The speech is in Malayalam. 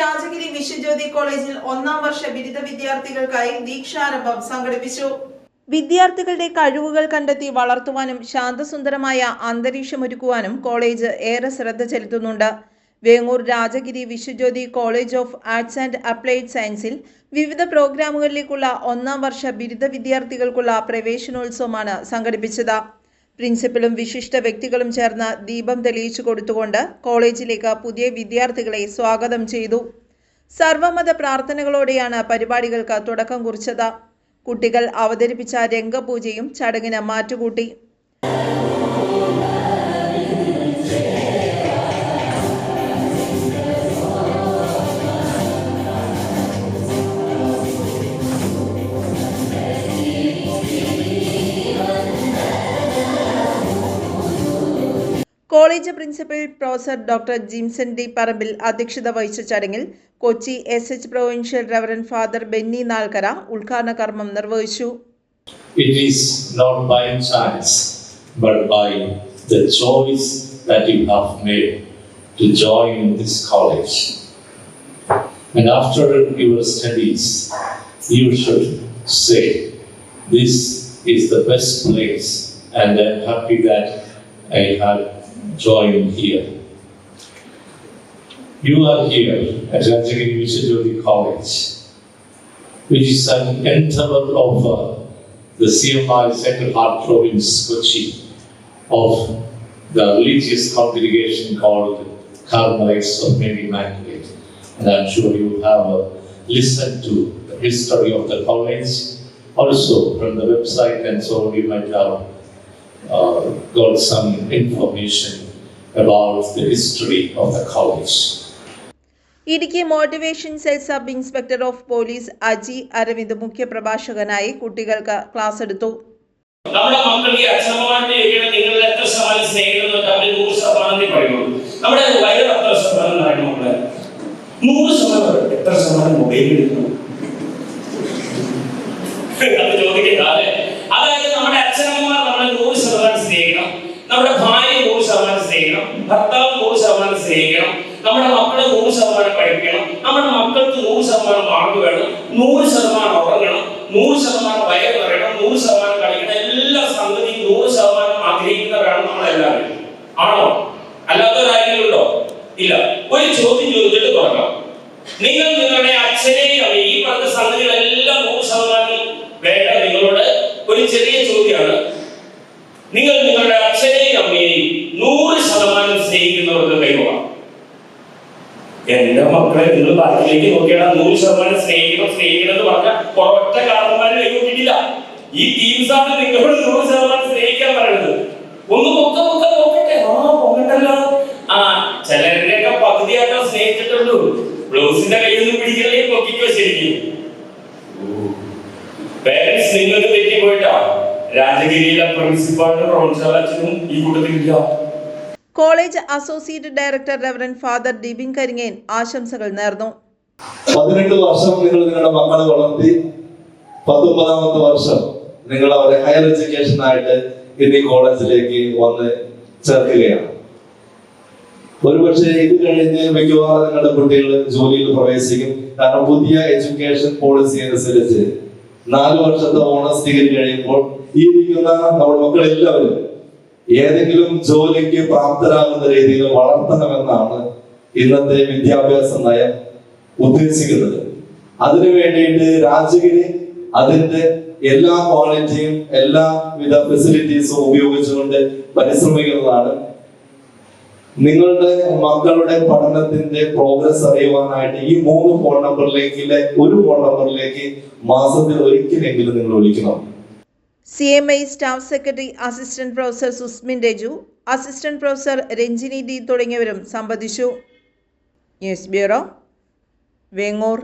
രാജഗിരി വിശ്വജ്യോതി കോളേജിൽ ഒന്നാം വർഷ ബിരുദ വിദ്യാർത്ഥികൾക്കായി ദീക്ഷാരംഭം സംഘടിപ്പിച്ചു. വിദ്യാർത്ഥികളുടെ കഴിവുകൾ കണ്ടെത്തി വളർത്തുവാനും ശാന്തസുന്ദരമായ അന്തരീക്ഷമൊരുക്കുവാനും കോളേജ് ഏറെ ശ്രദ്ധ ചെലുത്തുന്നുണ്ട്. Vengoor Rajagiri Viswajyothi college of arts and applied സയൻസിൽ വിവിധ പ്രോഗ്രാമുകളിലേക്കുള്ള ഒന്നാം വർഷ ബിരുദ വിദ്യാർത്ഥികൾക്കുള്ള പ്രവേശനോത്സവമാണ് സംഘടിപ്പിച്ചത്. പ്രിൻസിപ്പലും വിശിഷ്ട വ്യക്തികളും ചേർന്ന് ദീപം തെളിയിച്ചു കൊടുത്തുകൊണ്ട് കോളേജിലേക്ക് പുതിയ വിദ്യാർത്ഥികളെ സ്വാഗതം ചെയ്തു. സർവമത പ്രാർത്ഥനകളോടെയാണ് പരിപാടികൾക്ക് തുടക്കം കുറിച്ചത്. കുട്ടികൾ അവതരിപ്പിച്ച രംഗപൂജയും ചടങ്ങിന് മാറ്റുകൂട്ടി. College principal professor doctor Jimson D Parambil അധ്യക്ഷത വഹിച്ച ചടങ്ങിൽ Kochi S H provincial reverend father Benny Nalkara ഉദ്ഘാടന കർമ്മം നിർവഹിച്ചു It is not by chance, but by the choice that you have made to join this college. And after your studies, you should say, This is the best place, and I'm happy that I have joined here. You are here at Rajagiri Vishwajyoti College, which is an endeavor of uh, the CMI Central Heart Province Kochi of the religious congregation called Carmelites of Mary Immaculate. And I'm sure you have uh, listened to the history of the college. Also from the website and so you might have uh, got some information about the history of the college. Idukki motivation cell sub inspector of police Aji Aravind മുഖ്യപ്രഭാഷകനായി കുട്ടികൾക്ക് ക്ലാസ് എടുത്തു. നമ്മുടെ മക്കൾക്ക് അച്ഛനമ്മമാരുടെ നിങ്ങളിൽ എത്ര ശതമാനം സ്നേഹിക്കുന്നു അവർ നൂറ് ശതമാനത്തിൽ പറയുള്ളൂ നമ്മുടെ വയറ് എത്ര ശതമാനം മക്കളെ? നൂറ് ശതമാനം എത്ര ശതമാനം മൊബൈൽ എടുക്കുന്നു? അത് ചോദിക്കണ്ട അതായത് നമ്മുടെ അച്ഛനമ്മമാർ നമ്മളെ നൂറ് ശതമാനം സ്നേഹിക്കണം. നമ്മുടെ ഭാര്യ ശതമാനം സ്നേഹിക്കണം. ഭർത്താവ് നൂറ് ശതമാനം സ്നേഹിക്കണം. നമ്മുടെ മക്കളെ നൂറ് ശതമാനം പഠിക്കണം നമ്മുടെ മക്കൾക്ക് നൂറ് ശതമാനം മാർക്ക് വേണം. നൂറ് ശതമാനം ഉറങ്ങണം. നൂറ് ശതമാനം വയറ് പറയണം നൂറ് ശതമാനം കളിക്കണം. എല്ലാ സംഗതിയും നൂറ് ശതമാനം ആഗ്രഹിക്കുന്നവരാണ് നമ്മളെല്ലാവരും. ആണോ? അല്ലാത്തവരാരെങ്കിലും ഇല്ല. ഒരു ചോദ്യം ചോദിച്ചിട്ട് തുടങ്ങാം. നിങ്ങൾ നിങ്ങളുടെ അച്ഛനെയും ഈ പറഞ്ഞ സംഗതികളെല്ലാം നൂറ് ശതമാനം വേണ്ട നിങ്ങളോട് ഒരു ചെറിയ ചോദ്യമാണ് നിങ്ങൾ നിങ്ങളുടെ അച്ഛനെയും അമ്മയെയും നൂറ് ശതമാനം സ്നേഹിക്കുന്നവർക്ക് കൈകൊള്ളാം എന്റെ മക്കളെ നിങ്ങൾ ബാക്കിലേക്ക് നോക്കിയാൽ നൂറ് ശതമാനം സ്നേഹിക്കണം സ്നേഹിക്കണം എന്ന് പറഞ്ഞ ഒരൊറ്റ കാരണന്മാരെ കൈകൊണ്ടിട്ടില്ല ഈ ടീംസ് ആണ് നിങ്ങളോട് നൂറ് ശതമാനം സ്നേഹിക്കാൻ പറയുന്നത് ഒന്ന് പൊക്ക പൊക്ക നോക്കട്ടെ. ആ പൊങ്ങട്ടല്ലോ. ആ ചിലരുടെയൊക്കെ പകുതിയാക്കാൻ സ്നേഹിച്ചിട്ടുള്ളൂ. ബ്ലൗസിന്റെ കയ്യിൽ നിന്ന് പിടിക്കലേ പൊക്കിക്കോ ശരിക്കും. പേരൻസ് നിങ്ങൾക്ക് തെറ്റിപ്പോയിട്ടാ? രാജഗിരിയിലെ പ്രിൻസിപ്പാളിനും പ്രൊഫസർ അച്ഛനും ഈ കൂട്ടത്തിലില്ല college associate director reverend father Dibin Karingan ആശംസകൾ നേർന്നു. പതിനെട്ട് വർഷം നിങ്ങൾ നിങ്ങളുടെ മക്കളെ വളർത്തി പത്തൊമ്പതാമത്തെ വർഷം നിങ്ങൾ അവരെ ഹയർ എഡ്യൂക്കേഷൻ ആയിട്ട് ഇനി കോളേജിലേക്ക് വന്ന് ചേർക്കുകയാണ്. ഒരുപക്ഷെ ഇത് കഴിഞ്ഞ് മിക്കവാറും നിങ്ങളുടെ കുട്ടികൾ ജോലിയിൽ പ്രവേശിക്കും. കാരണം പുതിയ എഡ്യൂക്കേഷൻ പോളിസി അനുസരിച്ച് നാല് വർഷത്തെ ഓണേഴ്സ് ഡിഗ്രി കഴിയുമ്പോൾ ഈ ഇരിക്കുന്ന നമ്മുടെ മക്കളെല്ലാവരും ഏതെങ്കിലും ജോലിക്ക് പ്രാപ്തരാകുന്ന രീതിയിൽ വളർത്തണമെന്നാണ് ഇന്നത്തെ വിദ്യാഭ്യാസ നയം ഉദ്ദേശിക്കുന്നത്. അതിനു വേണ്ടിയിട്ട് രാജഗിരി അതിന്റെ എല്ലാ ക്വാളിറ്റിയും എല്ലാവിധ ഫെസിലിറ്റീസും ഉപയോഗിച്ചുകൊണ്ട് പരിശ്രമിക്കുന്നതാണ്. നിങ്ങളുടെ മക്കളുടെ പഠനത്തിന്റെ പ്രോഗ്രസ് അറിയുവാനായിട്ട് ഈ മൂന്ന് ഫോൺ നമ്പറിലേക്കിലെ ഒരു ഫോൺ നമ്പറിലേക്ക് മാസത്തിൽ ഒരിക്കലെങ്കിലും നിങ്ങൾ വിളിക്കണം. C M I staff secretary assistant professor Susmin Raju assistant professor Ranjini D തുടങ്ങിയവരും സംബന്ധിച്ചു. News bureau Vengoor.